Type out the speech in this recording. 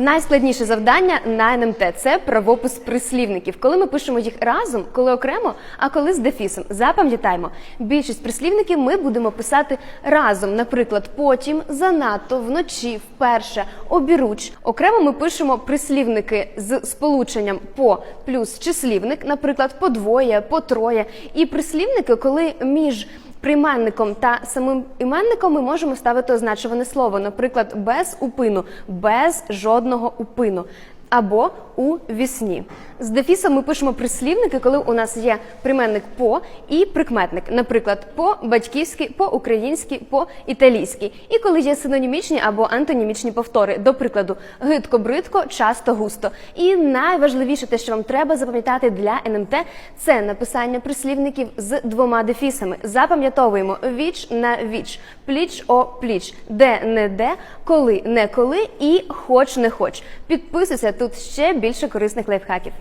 Найскладніше завдання на НМТ це правопис прислівників. Коли ми пишемо їх разом, коли окремо, а коли з дефісом. Запам'ятаємо, більшість прислівників ми будемо писати разом. Наприклад, потім, занадто, вночі, вперше, обіруч. Окремо ми пишемо прислівники з сполученням по плюс числівник, наприклад, подвоє, потроє. І прислівники, коли між Прийменником та самим іменником ми можемо ставити означуване слово, наприклад, без упину, без жодного упину. Або у вісні. З дефісом ми пишемо прислівники, коли у нас є прийменник по і прикметник, наприклад, по батьківськи, по українськи, по італійськи. І коли є синонімічні або антонімічні повтори, до прикладу, гидко, бридко, часто, густо. І найважливіше, те, що вам треба запам'ятати для НМТ, це написання прислівників з двома дефісами. Запам'ятовуємо віч на віч, пліч о пліч, де не де, коли не коли і хоч не хоч. Підписуйся тут ще більше корисних лайфхаків.